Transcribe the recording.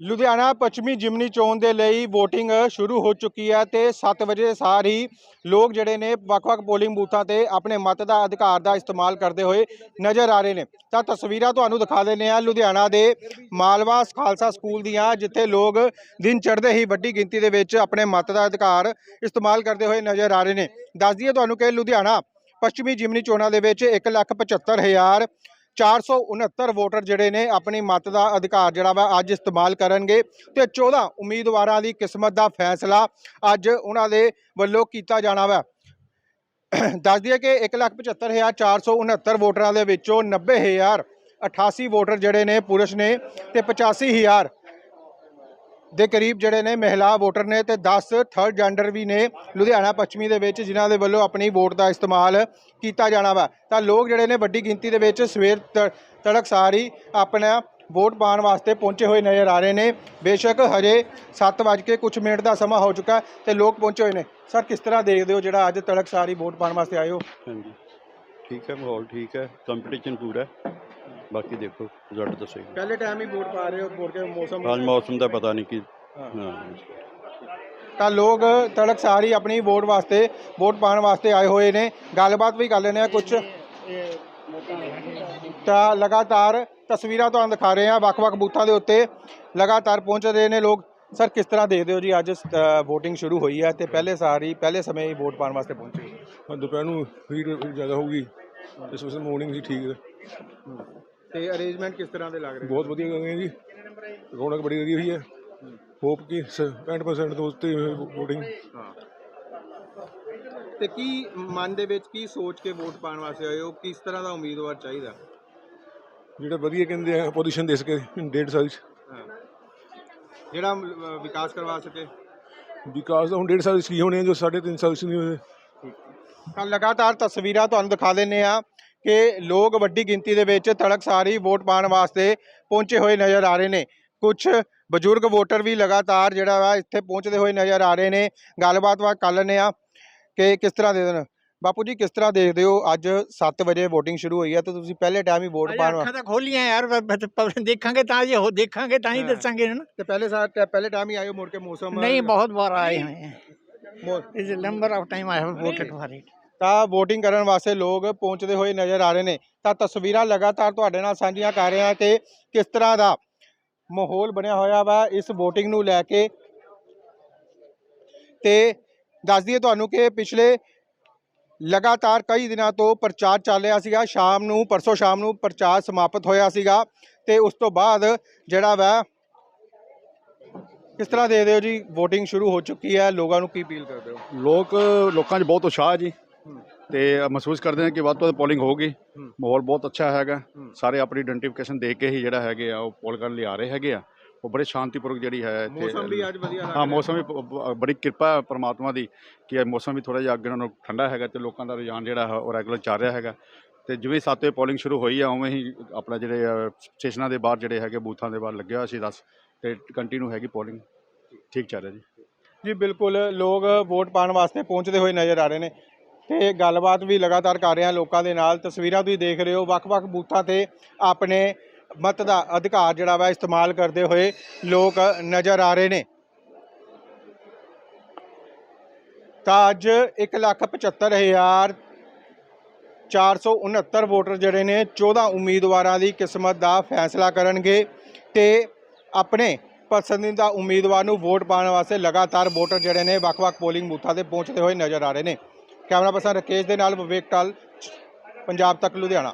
ਲੁਧਿਆਣਾ ਪੱਛਮੀ ਜਿਮਨੀ ਚੋਣ ਦੇ ਲਈ VOTING ਸ਼ੁਰੂ ਹੋ ਚੁੱਕੀ ਹੈ ਤੇ 7 ਵਜੇ ਸਾਰ ਹੀ ਲੋਕ ਜਿਹੜੇ ਨੇ ਵੱਖ-ਵੱਖ ਪੋਲਿੰਗ ਬੂਥਾਂ ਤੇ ਆਪਣੇ ਮਤ ਦਾ ਅਧਿਕਾਰ ਦਾ ਇਸਤੇਮਾਲ ਕਰਦੇ ਹੋਏ ਨਜ਼ਰ ਆ ਰਹੇ ਨੇ। ਤਾਂ ਤਸਵੀਰਾਂ ਤੁਹਾਨੂੰ ਦਿਖਾ ਦਿੰਦੇ ਆ ਲੁਧਿਆਣਾ ਦੇ ਮਾਲਵਾ ਖਾਲਸਾ ਸਕੂਲ ਦੀਆਂ, ਜਿੱਥੇ ਲੋਕ ਦਿਨ ਚੜ੍ਹਦੇ ਹੀ ਵੱਡੀ ਗਿਣਤੀ ਦੇ ਵਿੱਚ ਆਪਣੇ ਮਤ ਦਾ ਅਧਿਕਾਰ ਇਸਤੇਮਾਲ ਕਰਦੇ ਹੋਏ ਨਜ਼ਰ ਆ ਰਹੇ ਨੇ। ਦੱਸ ਦਈਏ ਤੁਹਾਨੂੰ ਕਿ ਲੁਧਿਆਣਾ ਪੱਛਮੀ ਜਿਮਨੀ ਚੋਣਾਂ ਦੇ ਵਿੱਚ 175000 469 ਵੋਟਰ ਜਿਹੜੇ ਨੇ ਆਪਣੀ ਮਤ ਦਾ ਅਧਿਕਾਰ ਜਿਹੜਾ ਵਾ ਅੱਜ ਇਸਤੇਮਾਲ ਕਰਨਗੇ ਤੇ 14 ਉਮੀਦਵਾਰਾਂ ਦੀ ਕਿਸਮਤ ਦਾ ਫੈਸਲਾ ਅੱਜ ਉਹਨਾਂ ਦੇ ਵੱਲੋਂ ਕੀਤਾ ਜਾਣਾ ਵਾ। ਦੱਸ ਦਈਏ ਕਿ 175469 ਵੋਟਰਾਂ ਦੇ ਵਿੱਚੋਂ 90000 88 ਵੋਟਰ ਜਿਹੜੇ ਨੇ ਪੁਰਸ਼ ਨੇ ਤੇ 85000 ਦੇ ਕਰੀਬ ਜਿਹੜੇ ਨੇ ਮਹਿਲਾ ਵੋਟਰ ਨੇ ਤੇ 10 ਥਰਡ ਜੈਂਡਰ ਵੀ ਨੇ ਲੁਧਿਆਣਾ ਪੱਛਮੀ ਦੇ ਵਿੱਚ, ਜਿਨ੍ਹਾਂ ਦੇ ਵੱਲੋਂ ਆਪਣੀ ਵੋਟ ਦਾ ਇਸਤੇਮਾਲ ਕੀਤਾ ਜਾਣਾ ਵਾ। ਤਾਂ ਲੋਕ ਜਿਹੜੇ ਨੇ ਵੱਡੀ ਗਿਣਤੀ ਦੇ ਵਿੱਚ ਸਵੇਰ ਤ- ਤੜਕਸਾਰ ਹੀ ਆਪਣਾ ਵੋਟ ਪਾਉਣ ਵਾਸਤੇ ਪਹੁੰਚੇ ਹੋਏ ਨਜ਼ਰ ਆ ਰਹੇ ਨੇ। ਬੇਸ਼ੱਕ ਹਜੇ 7 ਵਜੇ ਕੇ ਕੁਝ ਮਿੰਟ ਦਾ ਸਮਾਂ ਹੋ ਚੁੱਕਾ ਤੇ ਲੋਕ ਪਹੁੰਚੇ ਹੋਏ ਨੇ। ਸਰ, ਕਿਸ ਤਰ੍ਹਾਂ ਦੇਖਦੇ ਹੋ ਜਿਹੜਾ ਅੱਜ ਤੜਕਸਾਰ ਹੀ ਵੋਟ ਪਾਉਣ ਵਾਸਤੇ ਆਏ ਹੋ? ਹਾਂਜੀ। ਠੀਕ ਹੈ, ਮਾਹੌਲ ਠੀਕ ਹੈ ਕੰਪੀਟੀਸ਼ਨ ਪੂਰਾ ਬਾਕੀ ਦੇਖੋ ਰਿਜ਼ਲਟ ਦੱਸੇਗਾ ਪਹਿਲੇ ਟਾਈਮ ਹੀ ਵੋਟ ਪਾ ਰਹੇ ਹੋ ਵੋਟ ਕੇ ਮੌਸਮ ਅੱਜ ਮੌਸਮ ਦਾ ਪਤਾ ਨਹੀਂ ਕਿ। ਹਾਂ। ਤਾਂ ਲੋਕ ਤੜਕਸਾਰ ਹੀ ਆਪਣੀ ਵੋਟ ਵਾਸਤੇ ਵੋਟ ਪਾਉਣ ਵਾਸਤੇ ਆਏ ਹੋਏ ਨੇ। ਗੱਲਬਾਤ ਵੀ ਕਰ ਲੈਣੇ ਆ ਕੁਝ ਤਾਂ ਲਗਾਤਾਰ ਤਸਵੀਰਾਂ ਤੁਹਾਨੂੰ ਦਿਖਾ ਰਹੇ ਆ ਵੱਖ-ਵੱਖ ਬੂਥਾਂ ਦੇ ਉੱਤੇ। ਲਗਾਤਾਰ ਪਹੁੰਚ ਰਹੇ ਨੇ ਲੋਕ। ਸਰ ਕਿਸ ਤਰ੍ਹਾਂ ਦੇਖਦੇ ਹੋ ਜੀ ਅੱਜ VOTING ਸ਼ੁਰੂ ਹੋਈ ਹੈ ਤੇ ਪਹਿਲੇ ਸਾਰੀ ਪਹਿਲੇ ਸਮੇਂ ਹੀ ਵੋਟ ਪਾਉਣ ਵਾਸਤੇ ਪਹੁੰਚੇ ਦੁਪਹਿਰ ਨੂੰ ਭੀੜ ਜ਼ਿਆਦਾ ਹੋਊਗੀ। ਇਸ ਵਜ੍ਹਾ ਮਾਰਨਿੰਗ ਸੀ ਠੀਕ ਹੈ। ਤੇ ਅਰੇਂਜਮੈਂਟ ਕਿਸ ਤਰ੍ਹਾਂ ਦੇ ਲੱਗ ਰਹੇ ਬਹੁਤ ਵਧੀਆ ਗਏ ਜੀ। ਰੌਣਕ ਬੜੀ ਵਧੀਆ ਹੋਈ ਹੈ। ਹੋਪ ਕਿ 65% ਤੋਂ ਉੱਤੇ VOTING ਹਾਂ ਤੇ ਕੀ ਮਨ ਦੇ ਵਿੱਚ ਕੀ ਸੋਚ ਕੇ ਵੋਟ ਪਾਉਣ ਵਾਸਤੇ ਆਏ ਹੋ? ਕਿਸ ਤਰ੍ਹਾਂ ਦਾ ਉਮੀਦਵਾਰ ਚਾਹੀਦਾ? ਜਿਹੜਾ ਵਧੀਆ ਕਹਿੰਦੇ ਆ ਪੋਜੀਸ਼ਨ ਦੇ ਸਕੇ ਡੇਢ ਸਾਲ 'ਚ। ਜਿਹੜਾ ਅ, ਵਿਕਾਸ ਕਰਵਾ ਸਕੇ। ਵਿਕਾਸ ਦਾ ਹੁਣ ਡੇਢ ਸਾਲ 'ਚ ਕੀ ਹੋਣੇ ਆ ਜੋ ਸਾਢੇ ਤਿੰਨ ਸਾਲ 'ਚ ਨਹੀਂ ਹੋਏ। ਤਾਂ ਲਗਾਤਾਰ ਤਸਵੀਰਾਂ ਤੁਹਾਨੂੰ ਦਿਖਾ ਦਿੰਨੇ ਆ ਕਿ ਲੋਕ ਵੱਡੀ ਗਿਣਤੀ ਦੇ ਵਿੱਚ ਤੜਕ ਸਾਰੀ ਵੋਟ ਪਾਉਣ ਵਾਸਤੇ ਪਹੁੰਚੇ ਹੋਏ ਨਜ਼ਰ ਆ ਰਹੇ ਨੇ। ਕੁਝ ਬਜ਼ੁਰਗ ਵੋਟਰ ਵੀ ਲਗਾਤਾਰ ਜਿਹੜਾ ਵਾ ਇੱਥੇ ਪਹੁੰਚਦੇ ਹੋਏ ਨਜ਼ਰ ਆ ਰਹੇ ਨੇ। ਗੱਲਬਾਤ ਵਾ ਕਰ ਲੈਨੇ ਆ ਕਿ ਕਿਸ ਤਰ੍ਹਾਂ ਦੇ ਦਿਨ। ਬਾਪੂ ਜੀ ਕਿਸ ਤਰ੍ਹਾਂ ਦੇਖਦੇ ਹੋ ਅੱਜ 7 ਵਜੇ VOTING ਸ਼ੁਰੂ ਹੋਈ ਹੈ ਤਾਂ ਤੁਸੀਂ ਪਹਿਲੇ ਟਾਈਮ ਹੀ ਵੋਟ ਪਾਉਣ ਅੱਖਾਂ ਤਾਂ ਖੋਲੀਆਂ ਯਾਰ ਦੇਖਾਂਗੇ ਤਾਂ ਜੇ ਉਹ ਦੇਖਾਂਗੇ ਤਾਂ ਹੀ ਦੱਸਾਂਗੇ ਨਾ ਤੇ ਪਹਿਲੇ ਸਾਰ ਪਹਿਲੇ ਟਾਈਮ ਹੀ ਆਇਓ ਮੁੜ ਕੇ ਮੌਸਮ ਨਹੀਂ ਬਹੁਤ ਵਾਰ ਆਏ ਹੋਏ ਹਾਂ ਇਸ number of time I have voted for it ਤਾਂ VOTING ਕਰਨ ਵਾਸਤੇ ਲੋਕ ਪਹੁੰਚਦੇ ਹੋਏ ਨਜ਼ਰ ਆ ਰਹੇ ਨੇ। ਤਾਂ ਤਸਵੀਰਾਂ ਲਗਾਤਾਰ ਤੁਹਾਡੇ ਨਾਲ ਸਾਂਝੀਆਂ ਕਰ ਰਹੇ ਹਾਂ ਕਿ ਕਿਸ ਤਰ੍ਹਾਂ ਦਾ ਮਾਹੌਲ ਬਣਿਆ ਹੋਇਆ ਵਾ ਇਸ VOTING ਨੂੰ ਲੈ ਕੇ। ਤੇ ਦੱਸ ਦਈਏ ਤੁਹਾਨੂੰ ਕਿ ਪਿਛਲੇ ਲਗਾਤਾਰ ਕਈ ਦਿਨਾਂ ਤੋਂ ਪ੍ਰਚਾਰ ਚੱਲ ਰਿਹਾ ਸੀਗਾ। ਸ਼ਾਮ ਨੂੰ, ਪਰਸੋਂ ਸ਼ਾਮ ਨੂੰ ਪ੍ਰਚਾਰ ਸਮਾਪਤ ਹੋਇਆ ਸੀਗਾ। ਤੇ ਉਸ ਤੋਂ ਬਾਅਦ ਜਿਹੜਾ ਵਾ, ਕਿਸ ਤਰ੍ਹਾਂ ਦੇਖਦੇ ਹੋ ਜੀ? VOTING ਸ਼ੁਰੂ ਹੋ ਚੁੱਕੀ ਹੈ। ਲੋਕਾਂ ਨੂੰ ਕੀ ਅਪੀਲ ਕਰਦੇ ਹੋ? ਲੋਕ, ਲੋਕਾਂ 'ਚ ਬਹੁਤ ਉਤਸ਼ਾਹ ਹੈ ਜੀ। ਤੇ ਮਹਿਸੂਸ ਕਰਦੇ ਨੇ ਕਿ ਵੱਧ ਤੋਂ ਵੱਧ ਪੋਲਿੰਗ ਹੋਊਗੀ। ਹੂੰ। ਮਾਹੌਲ ਬਹੁਤ ਅੱਛਾ ਹੈਗਾ। ਹੂੰ। ਸਾਰੇ ਆਪਣੀ ਆਇਡੈਂਟੀਫਿਕੇਸ਼ਨ ਦੇ ਕੇ ਹੀ ਜਿਹੜਾ ਹੈਗੇ ਆ ਉਹ ਪੋਲ ਕਰਨ ਲਈ ਆ ਰਹੇ ਹੈਗੇ ਆ। ਉਹ ਬੜੇ ਸ਼ਾਂਤੀਪੂਰਵਕ ਜਿਹੜੀ ਹੈ ਇੱਥੇ ਮੌਸਮ ਵੀ ਅੱਜ ਵਧੀਆ ਹਾਂ ਮੌਸਮ ਵੀ ਬੜੀ ਕਿਰਪਾ ਹੈ ਪ੍ਰਮਾਤਮਾ ਦੀ ਕਿ ਮੌਸਮ ਵੀ ਥੋੜਾ ਜਿਹਾ ਅੱਗੇ ਨਾਲੋਂ ਠੰਡਾ ਹੈਗਾ ਤੇ ਲੋਕਾਂ ਦਾ ਰੁਝਾਨ ਜਿਹੜਾ ਹੈ ਉਹ ਰੈਗੂਲਰ ਚੱਲ ਰਿਹਾ ਹੈਗਾ। ਤੇ ਜਿਵੇਂ ਸੱਤ ਵਜੇ ਪੋਲਿੰਗ ਸ਼ੁਰੂ ਹੋਈ ਆ ਉਵੇਂ ਹੀ ਆਪਣਾ ਜਿਹੜੇ ਸਟੇਸ਼ਨਾਂ ਦੇ ਬਾਹਰ ਜਿਹੜੇ ਹੈਗੇ ਬੂਥਾਂ ਦੇ ਬਾਹਰ ਲੱਗਿਆ ਸੀ 10 ਤੇ ਕੰਟੀਨਿਊ ਹੈਗੀ ਪੋਲਿੰਗ ਠੀਕ ਚੱਲ ਰਿਹਾ ਜੀ। ਜੀ ਬਿਲਕੁਲ ਲੋਕ ਵੋਟ ਪਾਉਣ ਵਾਸਤੇ ਪਹੁੰਚਦੇ ਹੋਏ ਨਜ਼ਰ ਆ ਰਹੇ ਨੇ। ਤੇ ਗੱਲਬਾਤ ਵੀ ਲਗਾਤਾਰ ਕਰ ਰਹੇ ਹਾਂ ਲੋਕਾਂ ਦੇ ਨਾਲ। ਤਸਵੀਰਾਂ ਤੁਸੀਂ ਦੇਖ ਰਹੇ ਹੋ, ਵੱਖ-ਵੱਖ ਬੂਥਾਂ ਤੇ ਆਪਣੇ ਮਤ ਦਾ ਅਧਿਕਾਰ ਜਿਹੜਾ ਵਾ ਇਸਤੇਮਾਲ ਕਰਦੇ ਹੋਏ ਲੋਕ ਨਜ਼ਰ ਆ ਰਹੇ ਨੇ। ਤਾਂ ਅੱਜ 175000 469 ਵੋਟਰ ਜਿਹੜੇ ਨੇ 14 ਉਮੀਦਵਾਰਾਂ ਦੀ ਕਿਸਮਤ ਦਾ ਫੈਸਲਾ ਕਰਨਗੇ ਤੇ ਆਪਣੇ ਪਸੰਦੀਦਾ ਉਮੀਦਵਾਰ ਨੂੰ ਵੋਟ ਪਾਉਣ ਵਾਸਤੇ ਲਗਾਤਾਰ ਵੋਟਰ ਜਿਹੜੇ ਨੇ ਵੱਖ-ਵੱਖ ਪੋਲਿੰਗ ਬੂਥਾਂ ਤੇ ਪਹੁੰਚਦੇ ਹੋਏ ਨਜ਼ਰ ਆ ਰਹੇ ਨੇ। ਕੈਮਰਾ ਪਰਸਨ ਰਕੇਸ਼ ਦੇ ਨਾਲ ਵਿਵੇਕ ਟਾਲ ਪੰਜਾਬ ਤੱਕ ਲੁਧਿਆਣਾ।